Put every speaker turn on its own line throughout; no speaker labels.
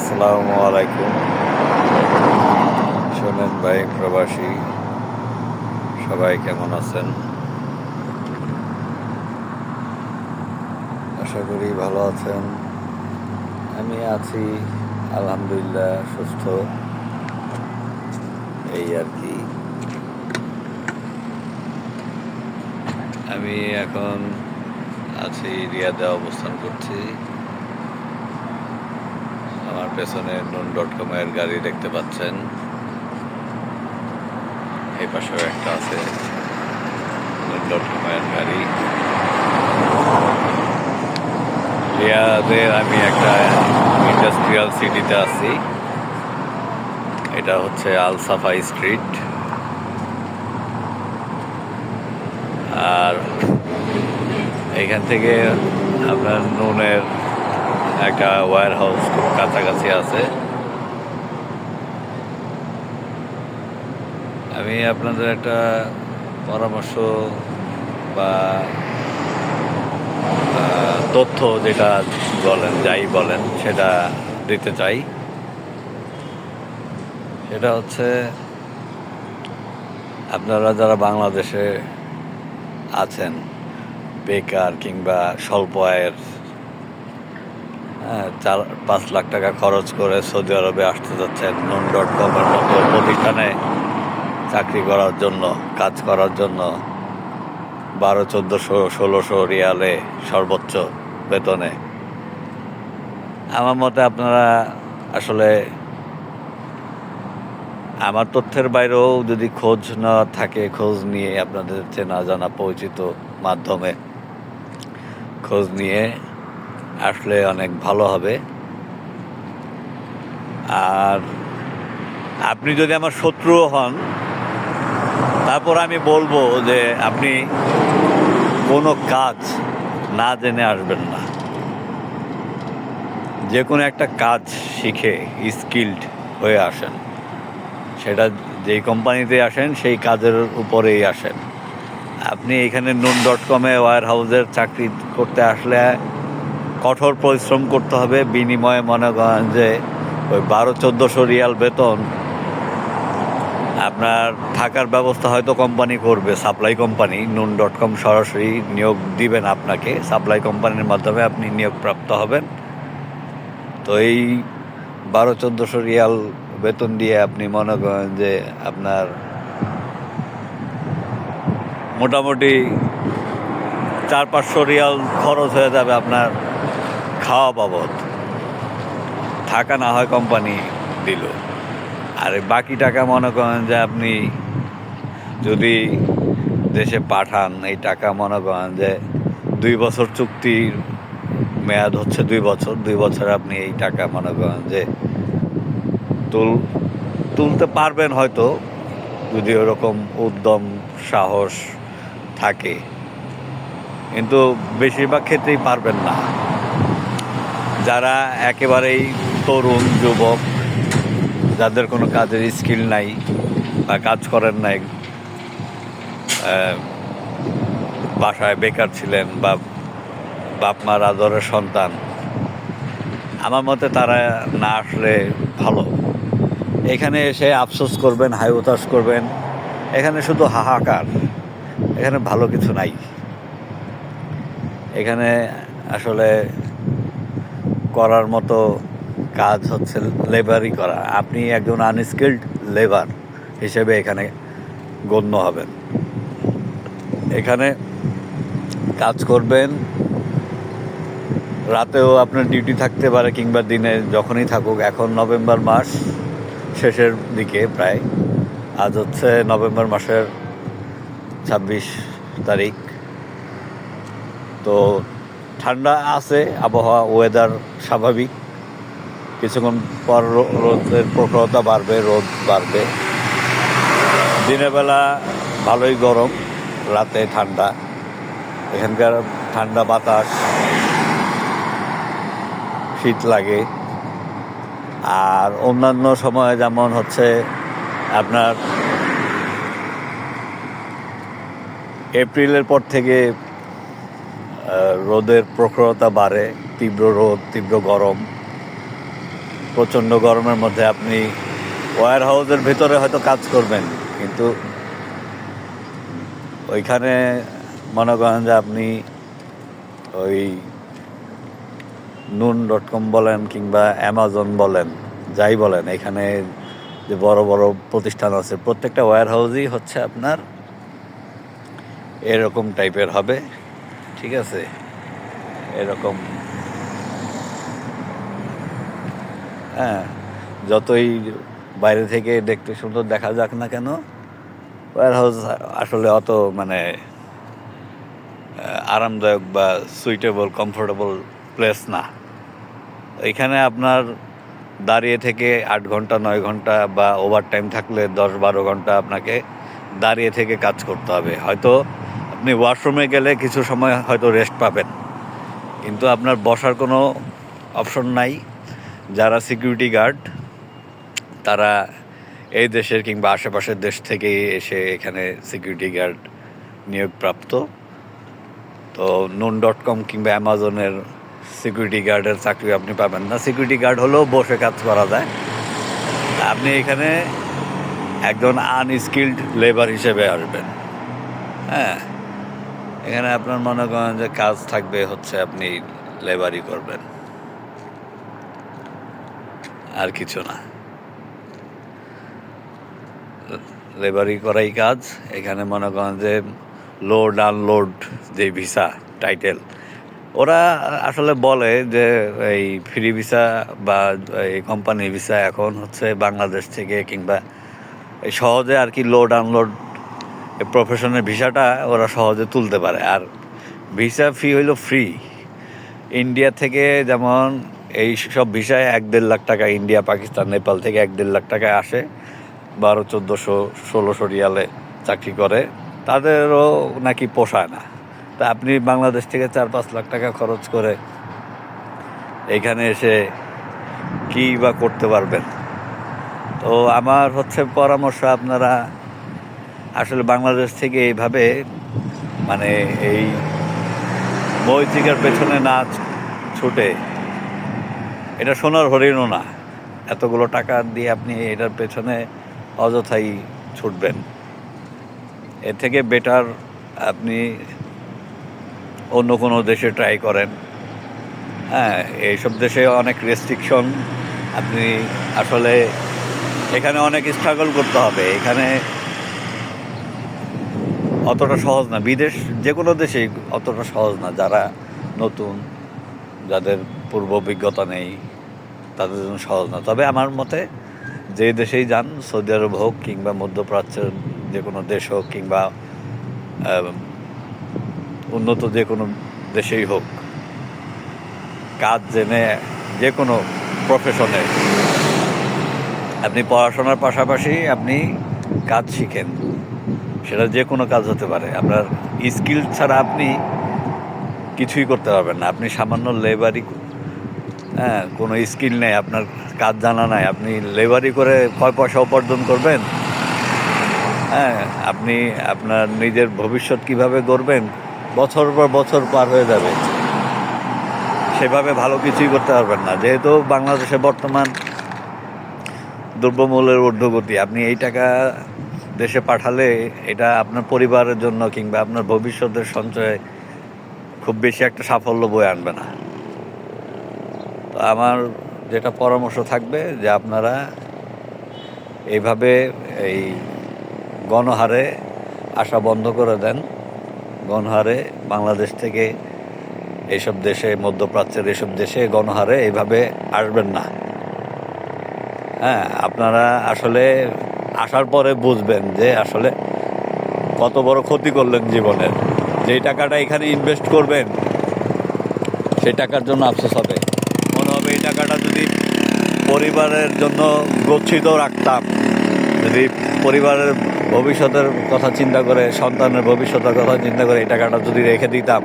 আসসালামু আলাইকুম। শোনেন ভাই, প্রবাসী, সবাই কেমন আছেন? আশা করি ভালো আছেন। আমি আছি, আলহামদুলিল্লাহ, সুস্থ। এই আর কি। আমি এখন আছি, রিয়াদে অবস্থান করছি। আমার পেছনে নুন ডট কম এর গাড়ি দেখতে পাচ্ছেন। এই পাশেও একটা আছে নুন ডট কম এর গাড়ি। রিয়াদের আমি একটা ইন্ডাস্ট্রিয়াল সিটিতে আছি। এটা হচ্ছে আল সাফাই স্ট্রিট। আর এখান থেকে আপনার নুনের একটা ওয়্যার হাউস খুব কাছাকাছি আছে। আমি আপনাদের একটা পরামর্শ বা তথ্য যেটা বলেন, যাই বলেন, সেটা দিতে চাই। সেটা হচ্ছে, আপনারা যারা বাংলাদেশে আছেন, বেকার কিংবা স্বল্প আয়ের চার পাঁচ লাখ টাকা খরচ করে সৌদি আরবে আসতে যাচ্ছেন নুন ডট কমের মতো প্রতিষ্ঠানে চাকরি করার জন্য, কাজ করার জন্য বারো চোদ্দোশো ষোলোশো রিয়ালে সর্বোচ্চ বেতনে। আমার মতে আপনারা আসলে আমার তথ্যের বাইরেও যদি খোঁজ না থাকে, খোঁজ নিয়ে আপনাদের চেনা জানা পরিচিত মাধ্যমে খোঁজ নিয়ে আসলে অনেক ভালো হবে। আর আপনি যদি আমার শত্রুও হন, তারপর আমি বলব যে আপনি কোনো কাজ না জেনে আসবেন না। যে কোনো একটা কাজ শিখে, স্কিল্ড হয়ে আসেন। সেটা যেই কোম্পানিতে আসেন, সেই কাজের উপরেই আসেন। আপনি এখানে নুন ডট কমে ওয়ার হাউসের চাকরি করতে আসলে কঠোর পরিশ্রম করতে হবে, বিনিময়ে মনে করেন যে ওই বারো, চোদ্দোশো রিয়াল বেতন, আপনার থাকার ব্যবস্থা হয়তো কোম্পানি করবে supply company noon dot com সরাসরি নিয়োগ দিবেন আপনাকে সাপ্লাই কোম্পানির মাধ্যমে আপনি নিয়োগপ্রাপ্ত হবেন। তো এই বারো, চোদ্দোশো রিয়াল বেতন দিয়ে আপনি মনে করেন যে আপনার মোটামুটি চার, পাঁচশো রিয়াল খরচ হয়ে যাবে আপনার খাওয়া বাবদ। থাকা না হয় কোম্পানি দিল। আর বাকি টাকা মনে করেন যে আপনি যদি দেশে পাঠান, এই টাকা মনে করেন যে দুই বছর চুক্তির মেয়াদ হচ্ছে দুই বছর দুই বছর আপনি এই টাকা মনে করেন যে তুল, তুলতে পারবেন হয়তো, যদি ওরকম উদ্যম, সাহস থাকে। কিন্তু বেশিরভাগ ক্ষেত্রেই পারবেন না। যারা একেবারেই তরুণ, যুবক, যাদের কোনো কাজের স্কিল নাই বা কাজ করেন নাই বাসায় বেকার ছিলেন বা বাপ মার আদরের সন্তান, আমার মতে তারা না আসলে ভালো। এখানে এসে আফসোস করবেন হাই হতাশ করবেন, এখানে শুধু হাহাকার, এখানে ভালো কিছু নাই। এখানে আসলে করার মতো কাজ হচ্ছে লেবারই করা। আপনি একজন আনস্কিল্ড লেবার হিসেবে এখানে গণ্য হবেন। এখানে কাজ করবেন, রাতেও আপনার ডিউটি থাকতে পারে কিংবা দিনে যখনই থাকুক। এখন নভেম্বর মাস, শেষের দিকে প্রায়। আজ হচ্ছে নভেম্বর মাসের ছাব্বিশ তারিখ। তো ঠান্ডা আছে, আবহাওয়া ওয়েদার স্বাভাবিক। কিছুক্ষণ পর রোদের প্রখরতা বাড়বে, রোদ বাড়বে। দিনের বেলা ভালোই গরম, রাতে ঠান্ডা। এখানকার ঠান্ডা বাতাস, শীত লাগে। আর অন্যান্য সময় যেমন হচ্ছে আপনার এপ্রিলের পর থেকে রোদের প্রখরতা বাড়ে, তীব্র রোদ, তীব্র গরম। প্রচণ্ড গরমের মধ্যে আপনি ওয়্যার হাউসের ভেতরে হয়তো কাজ করবেন, কিন্তু ওইখানে মনে করেন যে আপনি ওই নুন ডট কম বলেন কিংবা অ্যামাজন বলেন, যাই বলেন, এখানে যে বড় বড় প্রতিষ্ঠান আছে, প্রত্যেকটা ওয়্যার হাউসই হচ্ছে আপনার এরকম টাইপের হবে। ঠিক আছে? এরকম। হ্যাঁ যতই বাইরে থেকে দেখতে সুন্দর দেখা যাক না কেন ওয়্যার হাউস আসলে অত মানে আরামদায়ক বা সুইটেবল কমফোর্টেবল প্লেস না। এখানে আপনার দাঁড়িয়ে থেকে আট ঘণ্টা, নয় ঘণ্টা বা ওভার টাইম থাকলে দশ বারো ঘণ্টা আপনাকে দাঁড়িয়ে থেকে কাজ করতে হবে। হয়তো আপনি ওয়াশরুমে গেলে কিছু সময় হয়তো রেস্ট পাবেন। কিন্তু আপনার বসার কোনো অপশন নাই। যারা সিকিউরিটি গার্ড তারা এই দেশের কিংবা আশেপাশের দেশ থেকে এসে এখানে সিকিউরিটি গার্ড নিয়োগপ্রাপ্ত। তো নুন ডট কম কিংবা অ্যামাজনের সিকিউরিটি গার্ডের চাকরি আপনি পাবেন না। সিকিউরিটি গার্ড হলেও বসে কাজ করা যায়। আপনি এখানে একজন আনস্কিল্ড লেবার হিসেবে আসবেন। হ্যাঁ। এখানে আপনার মনে করেন যে কাজ থাকবে হচ্ছে আপনি লেবারই করবেন। আর কিছু না। লেবারি করাই কাজ। এখানে মনে করেন যে লোড আনলোড যে ভিসা টাইটেল ওরা আসলে বলে যে এই ফ্রি ভিসা বা এই কোম্পানি ভিসা এখন হচ্ছে বাংলাদেশ থেকে কিংবা সহজে আর কি লোড আনলোড প্রফেশনের ভিসাটা ওরা সহজে তুলতে পারে। আর ভিসা ফি হইল ফ্রি ইন্ডিয়া থেকে যেমন এই সব ভিসায় এক দেড় লাখ টাকা ইন্ডিয়া পাকিস্তান নেপাল থেকে এক দেড় লাখ টাকায় আসে। বারো, চোদ্দোশো, ষোলোশো রিয়ালে চাকরি করে। তাদেরও নাকি পোষায় না। তা আপনি বাংলাদেশ থেকে চার, পাঁচ লাখ টাকা খরচ করে এইখানে এসে কী বা করতে পারবেন? তো আমার হচ্ছে পরামর্শ আপনারা আসলে বাংলাদেশ থেকে এইভাবে মানে এই মৈত্রিকার পেছনে না ছুটে, এটা সোনার হরিণও না। এতগুলো টাকা দিয়ে আপনি এটার পেছনে অযথাই ছুটবেন। এর থেকে বেটার আপনি অন্য কোনো দেশে ট্রাই করেন। হ্যাঁ এইসব দেশে অনেক রেস্ট্রিকশন আপনি আসলে এখানে অনেক স্ট্রাগল করতে হবে। এখানে অতটা সহজ না। বিদেশ যে কোনো দেশেই অতটা সহজ না। যারা নতুন, যাদের পূর্ব অভিজ্ঞতা নেই, তাদের জন্য সহজ না। তবে আমার মতে, যে দেশেই যান, সৌদি আরব হোক কিংবা মধ্যপ্রাচ্যের যে কোনো দেশ হোক কিংবা উন্নত যে কোনো দেশেই হোক, কাজ জেনে যে কোনো প্রফেশনে আপনি পড়াশোনার পাশাপাশি আপনি কাজ শিখেন। সেটা যে কোনো কাজ হতে পারে। আপনার স্কিল ছাড়া আপনি কিছুই করতে পারবেন না। আপনি সামান্য লেবারি হ্যাঁ কোনো স্কিল নেই, আপনার কাজ জানা নাই, আপনি লেবারি করে কয় পয়সা উপার্জন করবেন। হ্যাঁ আপনি আপনার নিজের ভবিষ্যৎ কীভাবে গড়বেন, বছর পর বছর পার হয়ে যাবে। সেভাবে ভালো কিছুই করতে পারবেন না। যেহেতু বাংলাদেশে বর্তমান দ্রব্যমূল্যের ঊর্ধ্বগতি, আপনি এই টাকা দেশে পাঠালে এটা আপনার পরিবারের জন্য কিংবা আপনার ভবিষ্যতের সঞ্চয়ে খুব বেশি একটা সাফল্য বয়ে আনবে না। তো আমার যেটা পরামর্শ থাকবে যে আপনারা এইভাবে এই গণহারে আসা বন্ধ করে দেন। গণহারে বাংলাদেশ থেকে এইসব দেশে, মধ্যপ্রাচ্যের এইসব দেশে গণহারে এইভাবে আসবেন না। হ্যাঁ আপনারা আসলে আসার পরে বুঝবেন যে আসলে কত বড় ক্ষতি করলেন জীবনের যেই টাকাটা এখানে ইনভেস্ট করবেন, সেই টাকার জন্য আফসোস হবে। মনে হবে এই টাকাটা যদি পরিবারের জন্য গচ্ছিত রাখতাম, যদি পরিবারের ভবিষ্যতের কথা চিন্তা করে, সন্তানের ভবিষ্যতের কথা চিন্তা করে এই টাকাটা যদি রেখে দিতাম,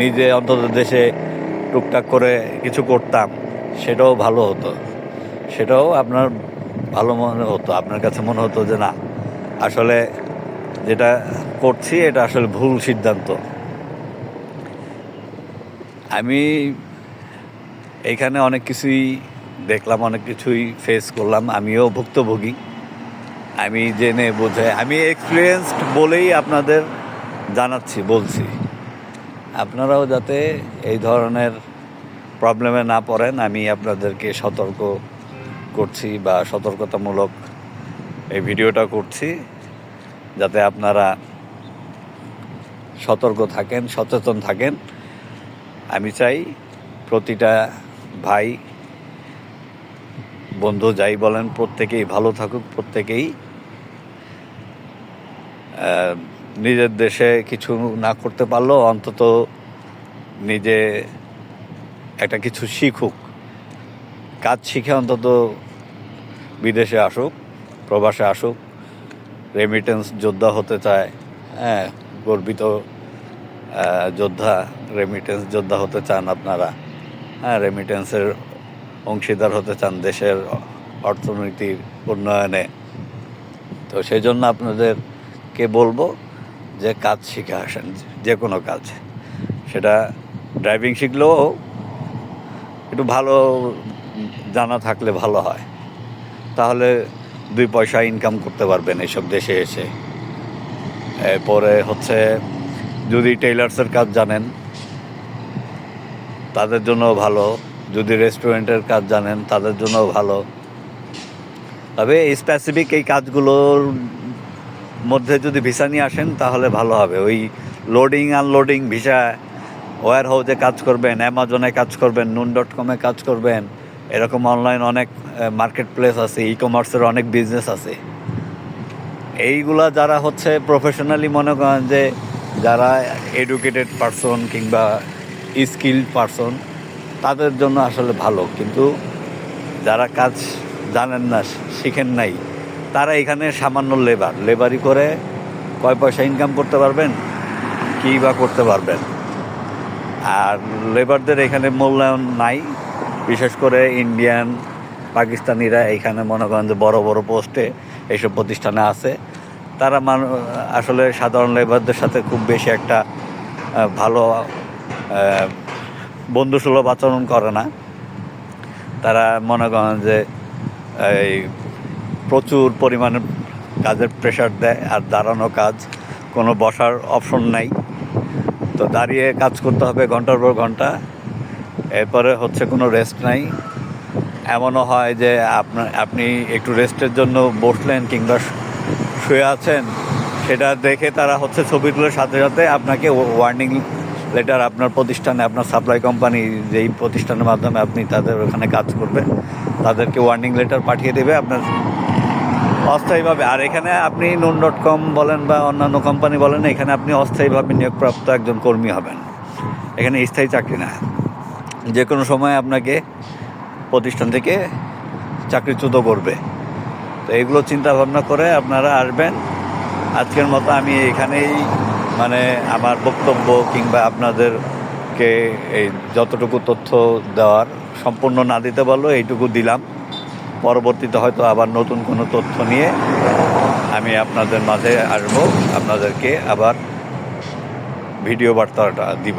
নিজে অন্তত দেশে টুকটাক করে কিছু করতাম, সেটাও ভালো হতো। সেটাও আপনার ভালো মনে হতো, আপনার কাছে মনে হতো যে না, আসলে যেটা করছি এটা আসলে ভুল সিদ্ধান্ত। আমি এইখানে অনেক কিছুই দেখলাম, অনেক কিছুই ফেস করলাম, আমিও ভুক্তভোগী। আমি জেনে বুঝে, আমি এক্সপিরিয়েন্সড বলেই আপনাদের জানাচ্ছি, বলছি। আপনারাও যাতে এই ধরনের প্রবলেমে না পড়েন, আমি আপনাদেরকে সতর্ক করছি বা সতর্কতামূলক এই ভিডিওটা করছি, যাতে আপনারা সতর্ক থাকেন, সচেতন থাকেন। আমি চাই প্রতিটা ভাই, বন্ধু যাই বলেন, প্রত্যেকেই ভালো থাকুক, প্রত্যেকেই নিজের দেশে কিছু না করতে পারলেও অন্তত নিজে একটা কিছু শিখুক। কাজ শিখে অন্তত বিদেশে আসুক, প্রবাসে আসুক রেমিটেন্স যোদ্ধা হতে চায় হ্যাঁ গর্বিত যোদ্ধা রেমিটেন্স যোদ্ধা হতে চান আপনারা হ্যাঁ রেমিটেন্সের অংশীদার হতে চান দেশের অর্থনীতির উন্নয়নে। তো সেই জন্য আপনাদেরকে বলব যে কাজ শিখে আসেন, যে কোনো কাজ। সেটা ড্রাইভিং শিখলেও একটু ভালো জানা থাকলে ভালো হয়। তাহলে দুই পয়সা ইনকাম করতে পারবেন এইসব দেশে এসে। এরপরে হচ্ছে, যদি টেইলার্সের কাজ জানেন, তাদের জন্য ভালো। যদি রেস্টুরেন্টের কাজ জানেন, তাদের জন্য ভালো। তবে স্পেসিফিক এই কাজগুলোর মধ্যে যদি ভিসা নিয়ে আসেন, তাহলে ভালো হবে। ওই লোডিং আনলোডিং ভিসা ওয়ার হাউসে কাজ করবেন অ্যামাজনে কাজ করবেন নুন ডট কমে কাজ করবেন এরকম অনলাইন অনেক মার্কেট প্লেস আছে ই কমার্সের অনেক বিজনেস আছে। এইগুলা যারা হচ্ছে প্রফেশনালি মনে করেন যে যারা এডুকেটেড পারসন কিংবা স্কিল্ড পারসন তাদের জন্য আসলে ভালো। কিন্তু যারা কাজ জানেন না, শিখেন নাই, তারা এখানে সামান্য লেবার লেবারি করে কয় পয়সা ইনকাম করতে পারবেন? কী বা করতে পারবেন? আর লেবারদের এখানে মূল্যায়ন নাই। বিশেষ করে ইন্ডিয়ান পাকিস্তানিরা এইখানে মনে করেন যে বড় বড় পোস্টে এইসব প্রতিষ্ঠানে আছে। তারা মান, আসলে সাধারণ লেবারদের সাথে খুব বেশি একটা ভালো বন্ধুসুলভ আচরণ করে না। তারা মনে করেন যে, এই প্রচুর পরিমাণে কাজের প্রেশার দেয় আর দাঁড়ানো কাজ, কোনো বসার অপশন নাই। তো দাঁড়িয়ে কাজ করতে হবে ঘণ্টার পর ঘণ্টা। এরপরে হচ্ছে কোনো রেস্ট নাই। এমনও হয় যে আপনার আপনি একটু রেস্টের জন্য বসলেন কিংবা শুয়ে আছেন, সেটা দেখে তারা হচ্ছে ছবিগুলোর সাথে সাথে আপনাকে ওয়ার্নিং লেটার আপনার প্রতিষ্ঠানে, আপনার সাপ্লাই কোম্পানি যেই প্রতিষ্ঠানের মাধ্যমে আপনি তাদের ওখানে কাজ করবেন, তাদেরকে ওয়ার্নিং লেটার পাঠিয়ে দেবে আপনার অস্থায়ীভাবে। আর এখানে আপনি নুন ডট কম বলেন বা অন্যান্য কোম্পানি বলেন, এখানে আপনি অস্থায়ীভাবে নিয়োগপ্রাপ্ত একজন কর্মী হবেন। এখানে স্থায়ী চাকরি না। যে কোনো সময় আপনাকে প্রতিষ্ঠান থেকে চাকরিচ্যুত করবে। তো এগুলো চিন্তা ভাবনা করে আপনারা আসবেন। আজকের মতো আমি এখানেই মানে আমার বক্তব্য কিংবা আপনাদেরকে এই যতটুকু তথ্য দেওয়ার সম্পূর্ণ না দিতে পারল এইটুকু দিলাম। পরবর্তীতে হয়তো আবার নতুন কোনো তথ্য নিয়ে আমি আপনাদের মাঝে আসব। আপনাদেরকে আবার ভিডিও বার্তাটা দিব।